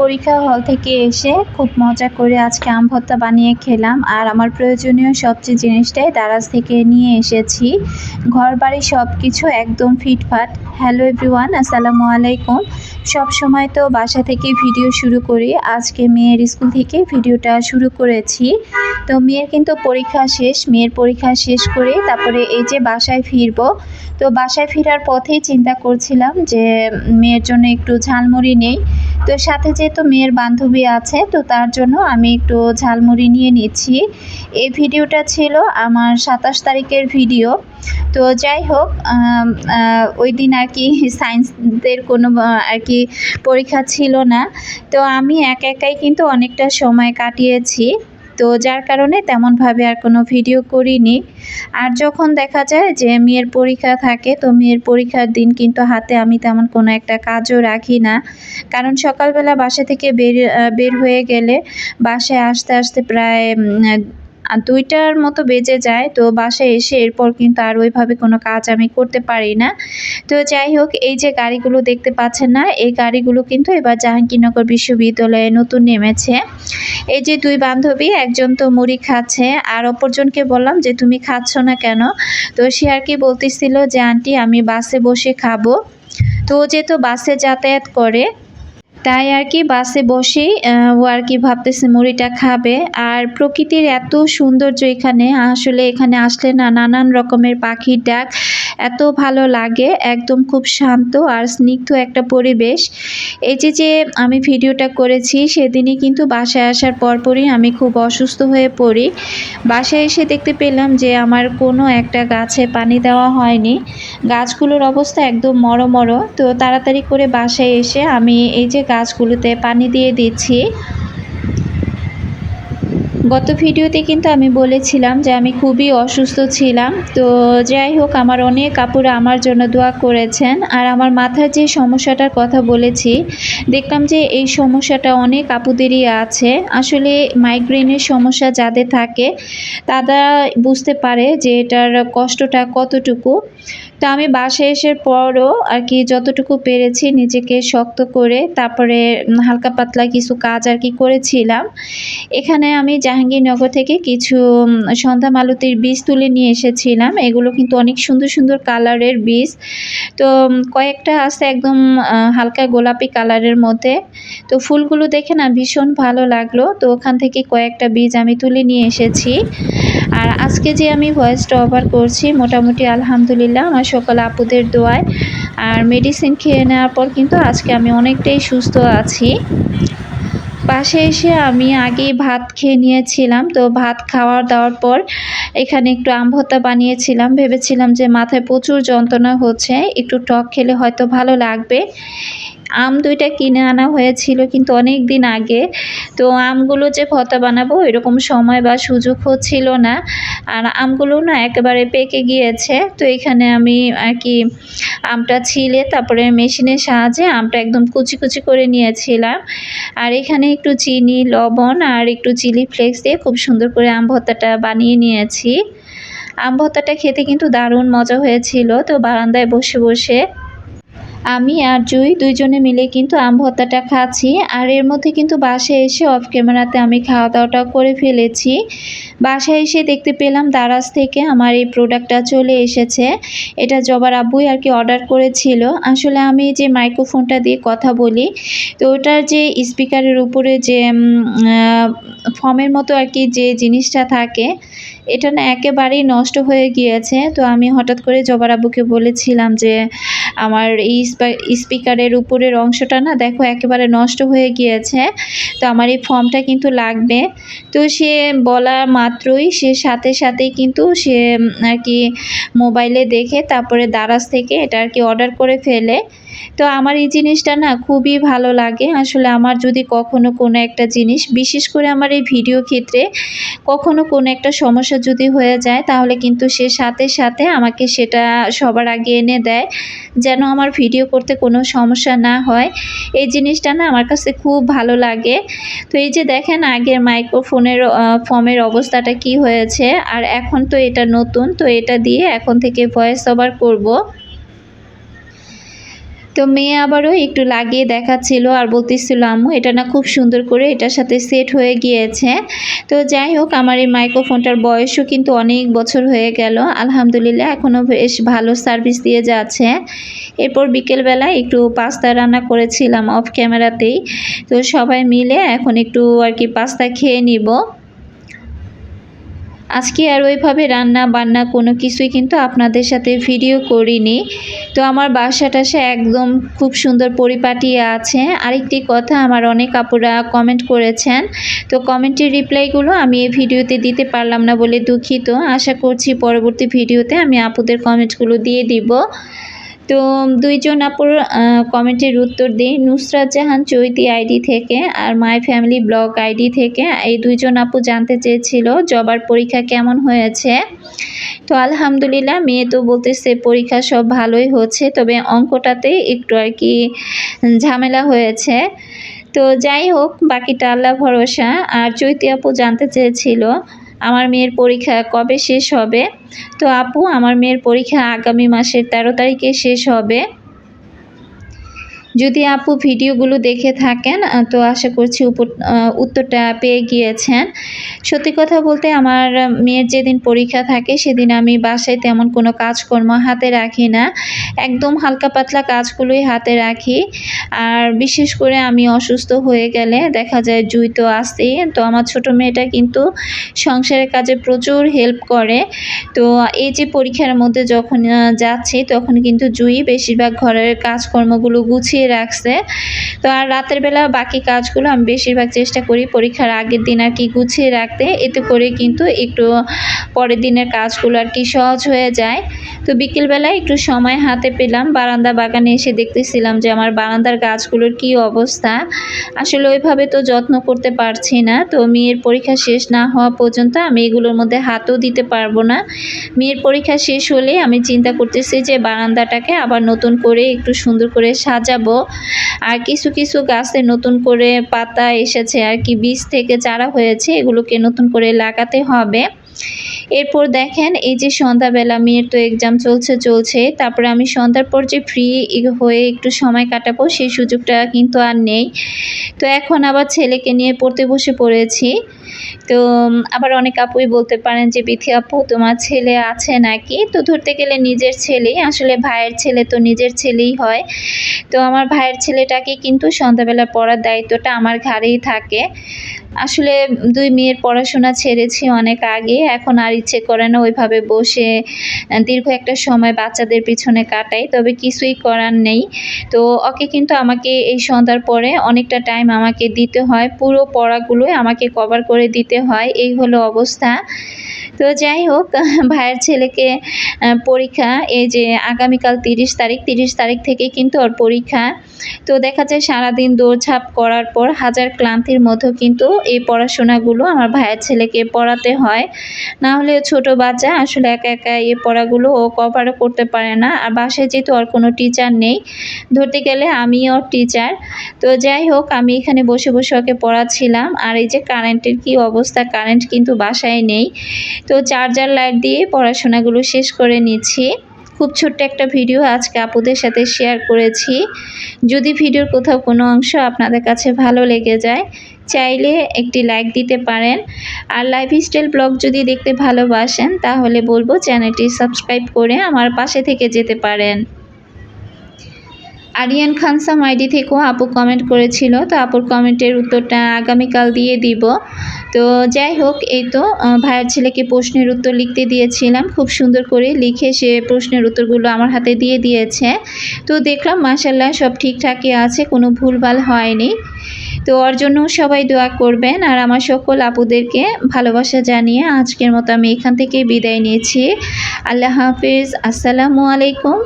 পরীক্ষা হল থেকে এসে খুব মজা করে আজকে আম ভর্তা বানিয়ে খেলাম। আর আমার প্রয়োজনীয় সবচেয়ে জিনিসটাই দারাজ থেকে নিয়ে এসেছি। ঘর বাড়ি সব কিছু একদম ফিটফাট। হ্যালো এভরিওয়ান আসসালামু আলাইকুম। সব সময় তো বাসা থেকে ভিডিও শুরু করি। আজকে মেয়ের স্কুল থেকে ভিডিওটা শুরু করেছি। তো মেয়ের কিন্তু পরীক্ষা শেষ, মেয়ের পরীক্ষা শেষ করে তারপরে এই যে বাসায় ফিরবো, তো বাসায় ফেরার পথেই চিন্তা করছিলাম যে মেয়ের জন্য একটু ঝালমুড়ি নেই। তো সাথে যেহেতু মেয়ের বান্ধবী আছে, তো তার জন্য আমি একটু ঝালমুড়ি নিয়ে নিচ্ছি। এই ভিডিওটা ছিল আমার সাতাশ তারিখের ভিডিও। তো যাই হোক ওই দিন আর কি সায়েন্সদের কোনো আর কি পরীক্ষা ছিল না। তো আমি একা একাই কিন্তু অনেকটা সময় কাটিয়েছি। তো যার কারণে তেমনভাবে আর কোনো ভিডিও করিনি। আর যখন দেখা যায় যে মেয়ের পরীক্ষা থাকে, তো মেয়ের পরীক্ষার দিন কিন্তু হাতে আমি তেমন কোনো একটা কাজও রাখি না। কারণ সকালবেলা বাসা থেকে বের বের হয়ে গেলে বাসায় আসতে আসতে প্রায় দুইটার মতো বেজে যায়। তো বাসায় এসে এরপর কিন্তু আর ওইভাবে কোনো কাজ আমি করতে পারি না। তো যাই হোক, এই যে গাড়িগুলো দেখতে পাচ্ছেন না, এই গাড়িগুলো কিন্তু এবার জাহাঙ্গীরনগর বিশ্ববিদ্যালয়ে নতুন নেমেছে। এই যে দুই বান্ধবী, একজন তো মুড়ি খাচ্ছে, আর অপরজনকে বললাম যে, তুমি খাচ্ছ না কেন? তো সে আর কি বলতেছিল যে, আন্টি, আমি বাসে বসে খাব। তো যেহেতু বাসে যাতায়াত করে তাই আর কি বাসে বসেই ও আর কি ভাবতেছে মুড়িটা খাবে। আর প্রকৃতির এত সৌন্দর্য এখানে, আসলে এখানে আসলে না, নানান রকমের পাখির ডাক এত ভালো লাগে, একদম খুব শান্ত আর স্নিগ্ধ একটা পরিবেশ। এই যে যে আমি ভিডিওটা করেছি, সেদিনই কিন্তু বাসায় আসার পরপরই আমি খুব অসুস্থ হয়ে পড়ি। বাসায় এসে দেখতে পেলাম যে, আমার কোনো একটা গাছে পানি দেওয়া হয়নি। গাছগুলোর অবস্থা একদম মরো মরো তো তাড়াতাড়ি করে বাসায় এসে আমি এই যে গাছগুলোতে পানি দিয়ে দিচ্ছি। গত ভিডিওতে কিন্তু আমি বলেছিলাম যে আমি খুবই অসুস্থ ছিলাম। তো যাই হোক, আমার অনেক কাপড় আমার জন্য দোয়া করেছেন। আর আমার মাথার যে সমস্যাটার কথা বলেছি, দেখলাম যে এই সমস্যাটা অনেক আপুদেরই আছে। আসলে মাইগ্রেনের সমস্যা যাদের থাকে, তারা বুঝতে পারে যে এটার কষ্টটা কতটুকু। তো আমি বাসায় এসে পরও আর কি যতটুকু পেরেছি নিজেকে শক্ত করে, তারপরে হালকা পাতলা কিছু কাজ আর কি করেছিলাম। এখানে আমি জাহাঙ্গীরনগর থেকে কিছু সন্ধ্যা মালতির বীজ তুলে নিয়ে এসেছিলাম। এগুলো কিন্তু অনেক সুন্দর সুন্দর কালারের বীজ। তো কয়েকটা আছে একদম হালকা গোলাপি কালারের মধ্যে। তো, ফুলগুলো দেখে না ভীষণ ভালো লাগল। তো, ওখান থেকে কয়েকটা বীজ আমি তুলে নিয়ে এসেছি। আর আজকে যে আমি ভয়েসটা ওভার করছি, মোটামুটি আলহামদুলিল্লাহ, আমার সকল আপুদের দোয়ায়। আর মেডিসিন খেয়ে নেওয়ার পর কিন্তু আজকে আমি অনেকটাই সুস্থ আছি। পাশে এসে আমি আগে ভাত খেয়ে নিয়েছিলাম। তো ভাত খাওয়া দেওয়ার পর এখানে একটু আম ভর্তা বানিয়েছিলাম। ভেবেছিলাম যে মাথায় প্রচুর যন্ত্রণা হচ্ছে। একটু টক খেলে হয়তো ভালো লাগবে। আম দুইটা কিনে আনা হয়েছিল কিন্তু অনেক দিন আগে। তো আমগুলো যে ভর্তা বানাবো এরকম সময় বা সুযোগ হচ্ছিল না। আর আমগুলো না একেবারে পেকে গিয়েছে। তো এখানে আমি আর কি আমটা ছিলে তারপরে মেশিনের সাহায্যে আমটা একদম কুচি কুচি করে নিয়েছিলাম। আর এখানে একটু চিনি, লবণ আর একটু চিলি ফ্লেক্স দিয়ে খুব সুন্দর করে আম ভর্তাটা বানিয়ে নিয়েছি। আম ভর্তাটা খেতে কিন্তু দারুণ মজা হয়েছিল। তো বারান্দায় বসে বসে আমি আর জুই দুইজনে মিলে কিন্তু আম ভর্তাটা খাচ্ছি, আর এর মধ্যে কিন্তু বাসায় এসে অফ ক্যামেরাতে আমি খাওয়া দাওয়াটা করে ফেলেছি। বাসায় এসে দেখতে পেলাম দারাজ থেকে আমার এই প্রোডাক্টটা চলে এসেছে। এটা জবার আব্বুই আর কি অর্ডার করেছিল। আসলে আমি যে মাইক্রোফোনটা দিয়ে কথা বলি, তো ওটার যে স্পিকারের উপরে যে ফর্মের মতো আর কি যে জিনিসটা থাকে, এটা না একেবারেই নষ্ট হয়ে গিয়েছে। তো আমি হঠাৎ করে জবার আব্বুকে বলেছিলাম যে আমার এই স্পিকারের উপরের অংশটা না দেখো একেবারে নষ্ট হয়ে গিয়েছে। তো আমার এই ফর্মটা কিন্তু লাগবে। তো সে বলা মাত্রই সে সাথে সাথেই কিন্তু সে আর কি মোবাইলে দেখে তারপরে দারাজ থেকে এটা আর কি অর্ডার করে ফেলে। তো আমার এই জিনিসটা না খুবই ভালো লাগে। আসলে আমার যদি কখনো কোনো একটা জিনিস, বিশেষ করে আমার এই ভিডিও ক্ষেত্রে কখনো কোনো একটা সমস্যা যদি হয়ে যায়, তাহলে কিন্তু সে সাথে সাথে আমাকে সেটা সবার আগে এনে দেয়। যেন আমার ভিডিও করতে কোনো সমস্যা না হয়। এই জিনিসটা না আমার কাছে খুব ভালো লাগে। তো এই যে দেখেন আগের মাইক্রোফোনের ফর্মের অবস্থাটা কি হয়েছে, আর এখন তো এটা নতুন, তো এটা দিয়ে এখন থেকে ভয়েস ওভার করব। তো মেয়ে আবারও একটু লাগিয়ে দেখাচ্ছিল আর বলতেছিল, আম্মু, এটা না খুব সুন্দর করে এটার সাথে সেট হয়ে গিয়েছে। তো যাই হোক, আমার এই মাইক্রোফোনটার বয়সও কিন্তু অনেক বছর হয়ে গেল। আলহামদুলিল্লাহ, এখনও বেশ ভালো সার্ভিস দিয়ে যাচ্ছে। এরপর বিকেলবেলা একটু পাস্তা রান্না করেছিলাম অফ ক্যামেরাতেই তো সবাই মিলে এখন একটু আর কি পাস্তা খেয়ে নিব। আজকে আর ওইভাবে রান্না বান্না কোনো কিছুই কিন্তু আপনাদের সাথে ভিডিও করিনি। তো আমার বাসা টাসা একদম খুব সুন্দর পরিপাটি আছে। আরেকটি কথা, আমার অনেক আপুরা কমেন্ট করেছেন। তো কমেন্টের রিপ্লাইগুলো আমি এই ভিডিওতে দিতে পারলাম না বলে দুঃখিত। আশা করছি পরবর্তী ভিডিওতে আমি আপুদের কমেন্টগুলো দিয়ে দিব। তো দুইজন আপুর কমেন্টের উত্তর দিই। নুসরাত জাহান চৈতি আইডি থেকে আর মাই ফ্যামিলি ব্লগ আইডি থেকে। এই দুইজন আপু জানতে চেয়েছিল জবার পরীক্ষা কেমন হয়েছে। তো আলহামদুলিল্লাহ, মেয়ে তো বলতেছে পরীক্ষা সব ভালোই হচ্ছে, তবে অঙ্কটাতে একটু আর কি ঝামেলা হয়েছে। তো যাই হোক, বাকিটা আল্লাহ ভরসা। আর চৈতি আপু জানতে চেয়েছিল আমার মেয়ের পরীক্ষা কবে শেষ হবে? তো আপু, আমার মেয়ের পরীক্ষা আগামী মাসের তেরো তারিখে শেষ হবে। যদি আপু ভিডিওগুলো দেখে থাকেন তো আশা করছি উত্তরটা পেয়ে গিয়েছেন। সত্যি কথা বলতে আমার মেয়ের যেদিন পরীক্ষা থাকে, সেদিন আমি বাসায় তেমন কোনো কাজকর্ম হাতে রাখি না। একদম হালকা পাতলা কাজগুলোই হাতে রাখি। আর বিশেষ করে আমি অসুস্থ হয়ে গেলে দেখা যায় জুই তো আসতেই, তো আমার ছোট মেয়েটা কিন্তু সংসারের কাজে প্রচুর হেল্প করে। তো এই যে পরীক্ষার মধ্যে যখন যাচ্ছি, তখন কিন্তু জুই বেশিরভাগ ঘরের কাজকর্মগুলো গুছিয়ে গুছিয়ে রাখছে। তো আর রাতের বেলা বাকি কাজগুলো আমি বেশিরভাগ চেষ্টা করি পরীক্ষার আগের দিন আর কি গুছিয়ে রাখতে। এতে করে কিন্তু একটু পরের দিনের কাজগুলো আর কি সহজ হয়ে যায়। তো বিকেলবেলায় একটু সময় হাতে পেলাম। বারান্দা বাগানে এসে দেখতেছিলাম যে আমার বারান্দার গাছগুলোর কি অবস্থা। আসলে ওইভাবে তো যত্ন করতে পারছি না। তো মেয়ের পরীক্ষা শেষ না হওয়া পর্যন্ত আমি এগুলোর মধ্যে হাতও দিতে পারব না। মেয়ের পরীক্ষা শেষ হলে আমি চিন্তা করতেছি যে বারান্দাটাকে আবার নতুন করে একটু সুন্দর করে সাজাবো। আর কিছু কিছু গাছে নতুন করে পাতা এসেছে আর কি, বীজ থেকে চারা হয়েছে, এগুলোকে নতুন করে লাগাতে হবে। এরপর দেখেন, এই যে সন্ধ্যাবেলা, মেয়ের তো এক্সাম চলছে চলছে। তারপরে আমি সন্ধ্যার পর যে ফ্রি হয়ে একটু সময় কাটাবো, সেই সুযোগটা কিন্তু আর নেই। তো এখন আবার ছেলেকে নিয়ে পড়তে বসে পড়েছি। তো আবার অনেক আপুই বলতে পারেন যে, বিথি আপু, তোমার ছেলে আছে নাকি? তো ধরতে গেলে নিজের ছেলেই, আসলে ভাইয়ের ছেলে তো নিজের ছেলেই হয়। তো আমার ভাইয়ের ছেলেটাকে কিন্তু সন্ধ্যাবেলা পড়ার দায়িত্বটা আমার ঘাড়েই থাকে। আসলে দুই মেয়ের পড়াশোনা ছেড়েছি অনেক আগে, এখন আর ইচ্ছে করে না ওইভাবে বসে দীর্ঘ একটা সময় বাচ্চাদের পিছনে কাটাই, তবে কিছুই করার নেই। তো ওকে কিন্তু আমাকে এই সন্ধ্যার পরে অনেকটা টাইম আমাকে দিতে হয়, পুরো পড়াগুলোই আমাকে কভার করে দিতে হয়, এই হলো অবস্থা। তো যাই হোক, ভাইয়ের ছেলেকে পরীক্ষা, এই যে আগামীকাল তিরিশ তারিখ তিরিশ তারিখ থেকে কিন্তু ওর পরীক্ষা। তো দেখা যায় সারাদিন দৌড়ঝাঁপ করার পর হাজার ক্লান্তির মধ্যেও কিন্তু এই পড়াশোনাগুলো আমার ভাইয়ের ছেলেকে পড়াতে হয়। না হলে ছোট বাচ্চা আসলে একা একা এই পড়াগুলো ও কভারও করতে পারে না। আর বাসায় যেহেতু আর কোনো টিচার নেই, ধরতে গেলে আমি ওর টিচার তো যাই হোক, আমি এখানে বসে বসে ওকে পড়াচ্ছিলাম। আর এই যে কারেন্টের কি অবস্থা কারেন্ট কিন্তু বাসায় নেই। তো চার্জার লাইট দিয়ে পড়াশোনাগুলো শেষ করে নিচ্ছি। খুব ছোট্ট একটা ভিডিও আজকে আপুদের সাথে শেয়ার করেছি। যদি ভিডিওর কোথাও কোনো অংশ আপনাদের কাছে ভালো লেগে যায় চাইলে একটি লাইক দিতে পারেন। আর লাইফস্টাইল ব্লগ যদি দেখতে ভালোবাসেন, তাহলে বলব চ্যানেলটি সাবস্ক্রাইব করে আমার পাশে থেকে যেতে পারেন। আরিয়ান খানসাম আইডি থেকেও আপু কমেন্ট করেছিল, তো আপুর কমেন্টের উত্তরটা আগামীকাল দিয়ে দিব। তো যাই হোক, এই তো ভাইয়ের ছেলেকে প্রশ্নের উত্তর লিখতে দিয়েছিলাম, খুব সুন্দর করে লিখে সে প্রশ্নের উত্তরগুলো আমার হাতে দিয়ে দিয়েছে। তো দেখলাম মাসাল্লাহ সব ঠিকঠাকই আছে, কোনো ভুলভাল হয়নি। তো ওর জন্য সবাই দোয়া করবেন আর আমার সকল আপুদেরকে ভালোবাসা জানিয়ে আজকের মতো আমি এখান থেকে বিদায় নিয়েছি। আল্লাহ হাফিজ। আসসালামু আলাইকুম।